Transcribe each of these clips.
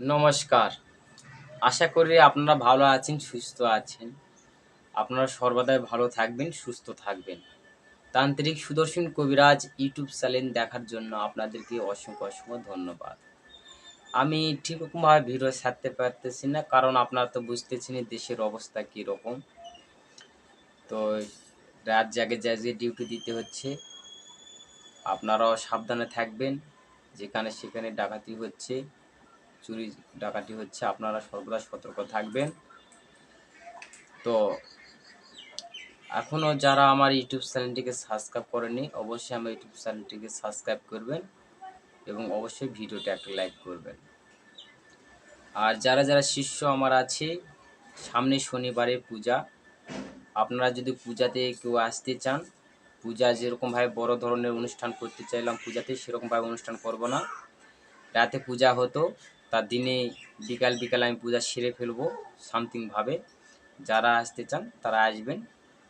নমস্কার। আশা করি আপনারা ভালো আছেন, সুস্থ আছেন। আপনারা সর্বদাই ভালো থাকবেন, সুস্থ থাকবেন। তান্ত্রিক সুদর্শন কবিরাজ ইউটিউব চ্যানেল দেখার জন্য আপনাদেরকে অসংখ্য অসংখ্য ধন্যবাদ। আমি ঠিকরকমভাবে ভিডিও ছাড়তে পারতেছি না, কারণ আপনারা তো বুঝতেছেন দেশের অবস্থা কীরকম। তো রাত জাগে জাগে ডিউটি দিতে হচ্ছে। আপনারাও সাবধানে থাকবেন, যেখানে সেখানে ডাকাতি হচ্ছে। চুরি ডাকাতি হচ্ছে, আপনারা সর্বদা সতর্ক থাকবেন। তো এখনও যারা আমার ইউটিউব চ্যানেলটিকে সাবস্ক্রাইব করেনি অবশ্যই আমার ইউটিউব চ্যানেলটিকে সাবস্ক্রাইব করবেন এবং অবশ্যই ভিডিওটা একটা লাইক করবেন। আর যারা যারা শিষ্য আমার আছে, সামনে শনিবারে পূজা, আপনারা যদি পূজাতে কেউ আসতে চান, পূজা যেরকমভাবে বড় ধরনের অনুষ্ঠান করতে চাইলাম, পূজাতে সেরকমভাবে অনুষ্ঠান করব না। রাতে পূজা হতো তার দিনে বিকাল বিকাল আমি পূজা সেরে ফেলব শান্তিভাবে যারা আসতে চান তারা আসবেন।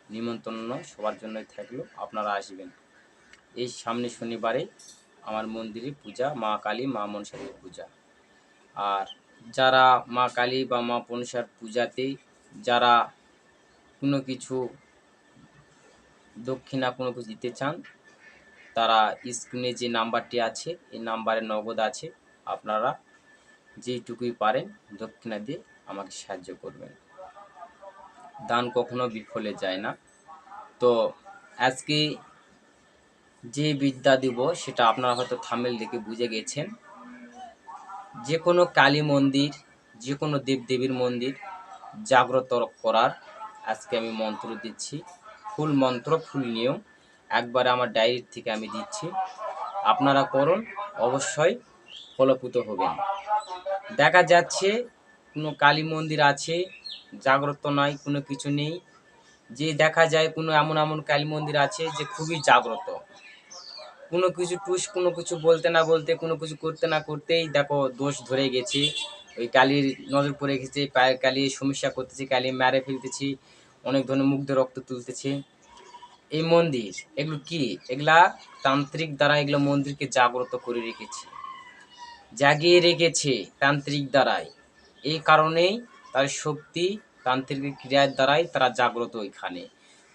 নিমন্ত্রণ সবার জন্যই থাকল, আপনারা আসবেন। এই সামনে শনিবারে আমার মন্দিরে পূজা, মা কালী, মা মনসাদের পূজা। আর যারা মা কালী বা মা মনসার পূজাতে যারা কোনো কিছু দক্ষিণা কোনো কিছু দিতে চান, তারা স্ক্রিনে যে নাম্বারটি আছে, এই নাম্বারে নগদ আছে, আপনারা যেইটুকুই পারেন দক্ষিণা দিয়ে আমাকে সাহায্য করবেন। দান কখনো বিফলে যায় না। তো আজকে যে বিদ্যা দিব সেটা আপনারা হয়তো থামেল দেখে বুঝে গেছেন। যে কোনো কালী মন্দির যে কোনো দেবদেবীর মন্দির জাগ্রত করার আজকে আমি মন্ত্র দিচ্ছি। ফুল মন্ত্র, ফুল নিয়ম একবারে আমার ডায়েরির থেকে আমি দিচ্ছি। আপনারা করুন, অবশ্যই ফলপ্রুত হবেন দেখা যাচ্ছে, কোনো কালী মন্দির আছে, জাগ্রত নয়, কোনো কিছু নেই। যে দেখা যায়, কোনো এমন এমন কালী মন্দির আছে যে খুবই জাগ্রত। কোনো কিছু টুস, কোনো কিছু বলতে না বলতে, কোনো কিছু করতে না করতেই দেখো দোষ ধরে গেছে। ওই কালির নজর পড়ে গেছে, পায়ের কালি, সমস্যা করতেছে, কালি মেরে ফেলতেছি, অনেক ধরনের মুগ্ধ রক্ত তুলতেছে। এই মন্দির, এগুলো কি? এগুলা তান্ত্রিক দ্বারা এগুলো মন্দিরকে জাগ্রত করে রেখেছে। জাগিয়ে রেখেছে তান্ত্রিক দ্বারাই। এই কারণেই তার শক্তি তান্ত্রিক ক্রিয়ার দ্বারাই তারা জাগ্রত ওইখানে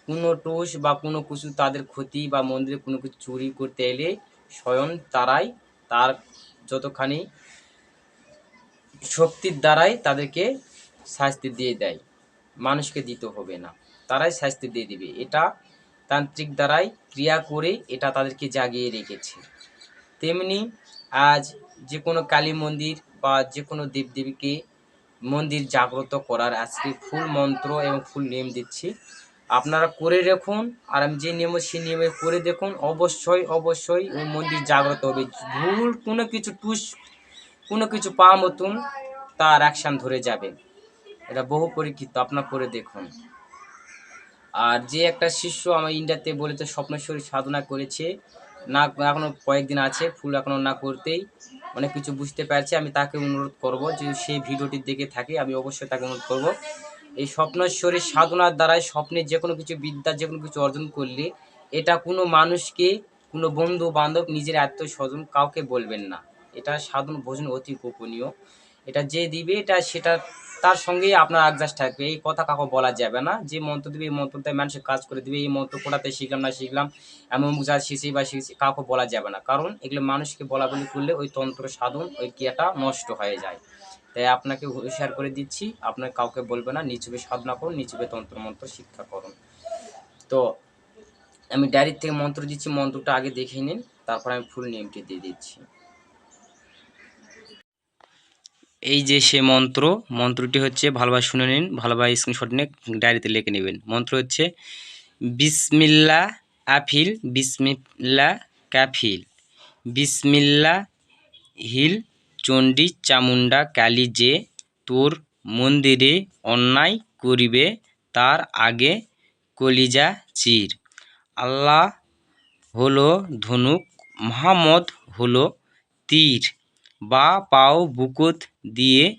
কোনো টোষ বা কোনো কিছু তাদের ক্ষতি বা মন্দিরে কোনো কিছু চুরি করতে এলে স্বয়ং তারাই তার যতখানি শক্তির দ্বারাই তাদেরকে শাস্তি দিয়ে দেয়। মানুষকে দিতে হবে না। তারাই শাস্তি দিয়ে দিবে। এটা তান্ত্রিক দ্বারাই ক্রিয়া করে এটা তাদেরকে জাগিয়ে রেখেছে। তেমনি আজ যে কোনো কালী মন্দির বা যে কোনো দেবদেবীকে মন্দির জাগ্রত করার আজকে ফুল মন্ত্র এবং ফুল নিয়ম দিচ্ছি। আপনারা করে রাখুন আর আমি যে নিয়ম সেই নিয়মে করে দেখুন, অবশ্যই অবশ্যই ওই মন্দির জাগ্রত হবে। ভুল কোনো কিছু টুস, কোনো কিছু পা মতন তার অ্যাকশান ধরে যাবে। এটা বহু পরীক্ষিত, আপনার করে দেখুন। আর যে একটা শিষ্য আমার ইন্ডিয়াতে বলেছে স্বপ্নেশ্বরী সাধনা করেছে, না এখনও কয়েকদিন আছে, ফুল এখনও না করতেই। অনেক কিছু বুঝতে পারছে, আমি তাকে অনুরোধ করব যে সেই ভিডিওটি দেখে থাকে, আমি অবশ্যই তাকে অনুরোধ করব। এই স্বপ্নশ্বরী সাধনার দ্বারাই স্বপ্নের যে কোনো কিছু বিদ্যা, যে কোনো কিছু অর্জন করলে এটা কোনো মানুষকে, কোনো বন্ধু বান্ধব নিজের আত্মীয়স্বজন কাউকে বলবেন না। এটা সাধন ভোজন অতি গোপনীয়। এটা যে দিবে, এটা সেটা তার সঙ্গেই আপনার আগ্রাস থাকবে। এই কথা কাউকে বলা যাবে না যে মন্ত্র দিবে, এই মন্ত্রটাই মানুষের কাজ করে দিবে, এই মন্ত্র কোটাতে শিখলাম, না শিখলাম, এমন যা শিখছি, বা শিখছি কাউকে বলা যাবে না। কারণ এগুলো মানুষকে বলা বলি করলে ওই তন্ত্র সাধন, ওই ক্রিয়াটা নষ্ট হয়ে যায়। তাই আপনাকে হুঁশিয়ার করে দিচ্ছি আপনার কাউকে বলবে না নিচুবে সাধনা করুন নিচুবে তন্ত্র, মন্ত্র শিক্ষা করুন। তো আমি ডায়েরির থেকে মন্ত্র দিচ্ছি, মন্ত্রটা আগে দেখে নিন, তারপর আমি ফুল নিয়মটি দিয়ে দিচ্ছি। এই যে সে মন্ত্র, মন্ত্রটি হচ্ছে ভালোভাবে শুনে নিন, ভালোভাবে স্ক্রিনশট নিয়ে ডায়েরিতে লিখে নেবেন। মন্ত্র হচ্ছে, বিসমিল্লা আফিল, বিসমিল্লা কাফিল, বিসমিল্লা হিল, চণ্ডী চামুন্ডা কালী যে তোর মন্দিরে অন্যায় করিবে, তার আগে কলিজা চির। আল্লাহ হলো ধনুক, মোহাম্মদ হলো তীর। বা পাও বুকুত দিয়ে,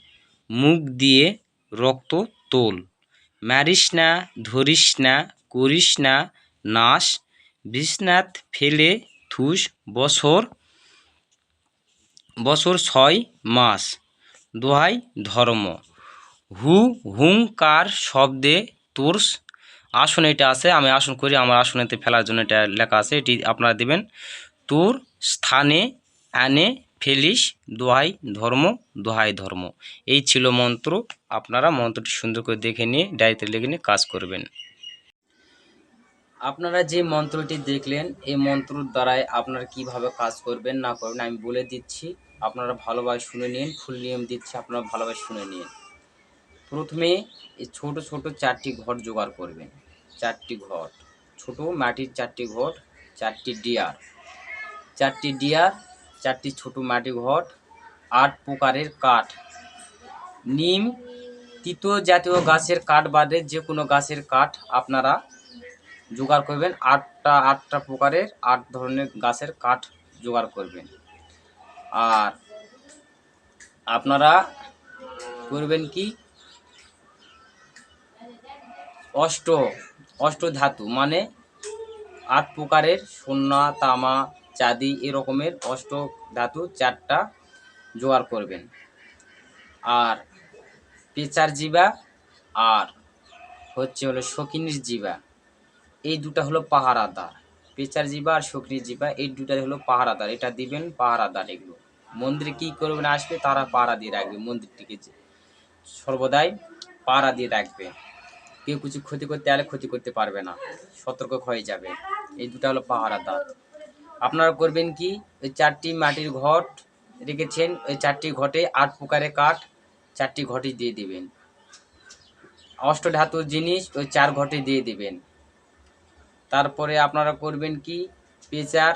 মুখ দিয়ে রক্ত তোল। মারিস না, ধরিস না, করিস না, নাশ। বিশ্বনাথ ফেলে থুস বছর বছর ছয় মাস। দোহাই ধর্ম। হু হুঙ্কার শব্দে তোর আসন এটা আছে, আমি আসন করি, আমার আসনেতে ফেলার জন্য এটা লেখা আছে, এটি আপনারা দেবেন। তোর স্থানে আনে ফেলিস, দোহাই ধর্ম দোহাই ধর্ম। এই ছিল মন্ত্র। আপনারা মন্ত্রটি সুন্দর করে দেখে নিয়ে ডায়েরিতে লিখে নিয়ে কাজ করবেন। আপনারা যে মন্ত্রটি দেখলেন, এই মন্ত্রর দ্বারাই আপনারা কীভাবে কাজ করবেন, না করবেন, আমি বলে দিচ্ছি। আপনারা ভালোভাবে শুনে নিন, ফুল নিয়ম দিচ্ছি, আপনারা ভালোভাবে শুনে নিন। প্রথমে ছোট ছোট চারটি ঘট জোগাড় করবেন। চারটি ঘট ছোট মাটির চারটি ঘট চারটি ডিয়ার। চারটি ডিয়ার চারটি ছোট মাটি ঘট, আট প্রকারের কাঠ। নিম, তিতো জাতীয় গাছের কাঠ বাদে যে কোনো গাছের কাঠ আপনারা জোগাড় করবেন। আটটা আটটা প্রকারের আট ধরনের গাছের কাঠ জোগাড় করবেন। আর আপনারা করবেন কি? অষ্ট অষ্ট ধাতু মানে আট প্রকারের সোনা, তামা চাঁদি এরকমের অষ্ট ধাতু চারটা জোগাড় করবেন। আর পেঁচার জিবা আর হচ্ছে হলো শকিনির জিবা, এই দুটা হলো পাহারাদার। পেঁচার জিবা আর শকরির জিবা, এই দুটাই হলো পাহারাদার। এটা দিবেন পাহারাদার এগুলো। মন্দিরে কী করবেন আসবে, তারা পাহারা দিয়ে রাখবে। মন্দিরটিকে সর্বদাই পাহারা দিয়ে রাখবে। কেউ কিছু ক্ষতি করতে আলে ক্ষতি করতে পারবে না। সতর্ক হয়ে যাবে। এই দুটা হলো পাহারাদার। আপনারা করবেন কি? ওই চারটি মাটির ঘট রেখেছেন, ওই চারটি ঘটে আট প্রকারের কাঠ, চারটি ঘটে দিয়ে দিবেন। অষ্ট ধাতুর জিনিস ওই চার ঘটে দিয়ে দিবেন। তারপরে আপনারা করবেন কি? পেঁচার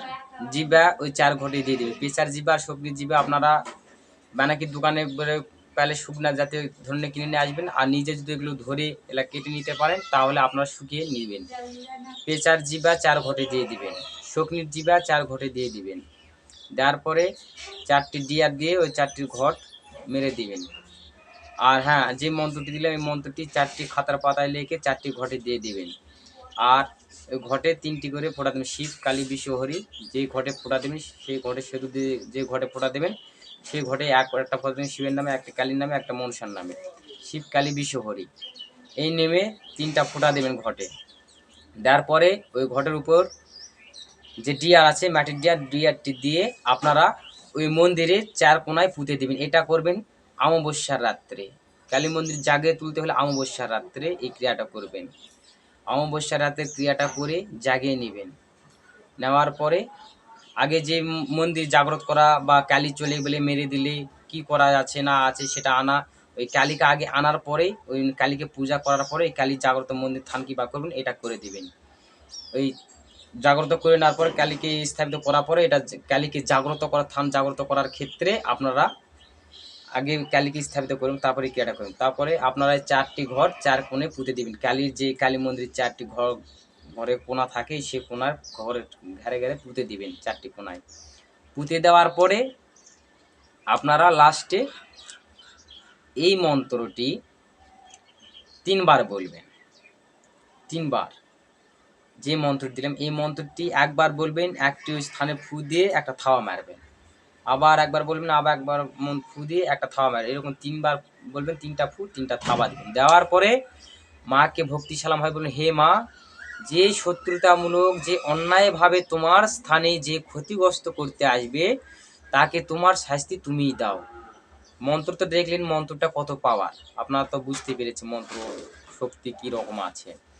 জিবা ওই চার ঘটে দিয়ে দিবেন। পেঁচার জিবা আর সবজির জিবা আপনারা বানাকির দোকানে পেলে শুকনা জাতীয় ধরনের কিনে নিয়ে আসবেন। আর নিজে যদি এগুলো ধরে এলা কেটে নিতে পারেন, তাহলে আপনারা শুকিয়ে নেবেন। পেঁচার জিবা চার ঘটে দিয়ে দিবেন। শকনির জিবা চার ঘটে দিয়ে দিবেন। দেওয়ার পরে চারটি ডিয়ার দিয়ে ওই চারটি ঘট মেরে দিবেন। আর হ্যাঁ যে মন্ত্রটি দিলাম, এই মন্ত্রটি চারটি খাতার পাতায় লেখে চারটি ঘটে দিয়ে দিবেন। আর ঘটে তিনটি করে ফোটা দেবেন। শিব, কালী বিশ্বহরি যে ঘটে ফোটা দেবেন, সেই ঘটে সেতু দিয়ে যে ঘটে ফোটা দেবেন, সেই ঘটে এক, একটা ফোঁটা দেবেন শিবের নামে, একটা কালীর নামে, একটা মনসার নামে। শিব, কালী বিশ্বহরি এই নেমে তিনটা ফোঁটা দেবেন ঘটে। দেওয়ার পরে ওই ঘটের উপর যে ডিয়ার আছে মাটির ডিয়ার, ডিয়ারটি দিয়ে আপনারা ওই মন্দিরের চার কোনায় পুঁতে দেবেন। এটা করবেন অমাবস্যার রাত্রে। কালী মন্দির জাগে তুলতে হলে অমাবস্যার রাত্রে এই ক্রিয়াটা করবেন। অমাবস্যার রাতে ক্রিয়াটা করে জাগিয়ে নেবেন। নেওয়ার পরে আগে যে মন্দির জাগ্রত করা বা কালী চলে গেলে মেরে দিলে কি করা আছে না আছে সেটা আনা, ওই কালীকে আগে আনার পরে, ওই কালীকে পূজা করার পরে, এই কালী জাগ্রত মন্দির থানকি বা করবেন, এটা করে দিবেন। ওই জাগ্রত করে নেওয়ার পরে কালীকে স্থাপিত করার পরে এটা কালীকে জাগ্রত করা থান জাগ্রত করার ক্ষেত্রে আপনারা আগে কালীকে স্থাপিত করুন তারপরে ক্রিয়াটা করুন তারপরে আপনারা চারটি ঘর চার কোণে পুঁতে দিবেন। কালীর যে কালী মন্দিরের চারটি ঘর ঘরে কোনা থাকে সে কোনার ঘরের ঘরে ঘরে পুঁতে দিবেন চারটি কোণায়। পুঁতে দেওয়ার পরে আপনারা লাস্টে এই মন্ত্রটি তিনবার বলবেন। তিনবার। যে মন্ত্র দিলাম, এই মন্ত্রটি একবার বলবেন, একটি স্থানে ফু দিয়ে একটা থাওয়া মারবেন। আবার একবার বলবেন, আবার একবার মন- ফু দিয়ে একটা থাওয়া মারবেন। এরকম তিনবার বলবেন, তিনটা ফু, তিনটা থাবা দিবেন। দেওয়ার পরে মাকে ভক্তি সালাম হয়, বলবেন, হে মা, যে শত্রুতামূলক, যে অন্যায়ভাবে তোমার স্থানে যে ক্ষতিগ্রস্ত করতে আসবে, তাকে তোমার শাস্তি তুমিই দাও। মন্ত্র তো দেখলেন, মন্ত্রটা কত পাওয়ার। আপনারা তো বুঝতে পেরেছেন মন্ত্র শক্তি কী রকম আছে।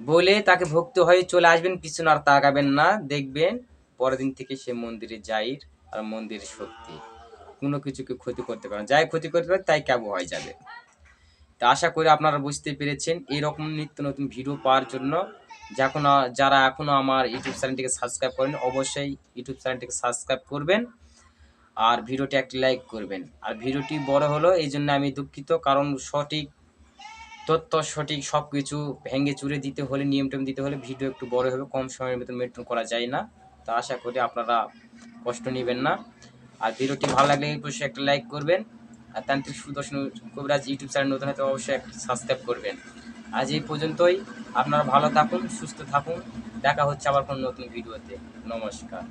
বলে তাকে ভক্ত হয়ে চলে আসবেন, পিছনে আর তাকাবেন না। দেখবেন পরের দিন থেকে সে মন্দিরে যাইর আর মন্দিরের শক্তি কোনো কিছুকে ক্ষতি করতে পারে। যাই ক্ষতি করতে পারে, তাই কাবু হয়ে যাবে। তা আশা করি আপনারা বুঝতে পেরেছেন। এরকম নিত্য নতুন ভিডিও পাওয়ার জন্য যখন, যারা এখনও আমার ইউটিউব চ্যানেলটিকে সাবস্ক্রাইব করেন অবশ্যই ইউটিউব চ্যানেলটিকে সাবস্ক্রাইব করবেন আর ভিডিওটি একটি লাইক করবেন। আর ভিডিওটি বড় হলো, এই জন্য আমি দুঃখিত। কারণ সঠিক তথ্য সঠিক সব কিছু ভেঙে চুরে দিতে হলে, নিয়ম টেম দিতে হলে ভিডিও একটু বড় হবে, কম সময়ের ভিতরে মেনটেন করা যায় না। তা আশা করি আপনারা কষ্ট নেবেন না। আর ভিডিওটি ভালো লাগলে অবশ্যই একটা লাইক করবেন। আর তান্ত্রিক সুদর্শন কবিরাজ ইউটিউব চ্যানেল নতুন হয়তো অবশ্যই একটা সাবস্ক্রাইব করবেন। আজ এই পর্যন্তই। আপনারা ভালো থাকুন, সুস্থ থাকুন। দেখা হচ্ছে আবার কোনো নতুন ভিডিওতে। নমস্কার।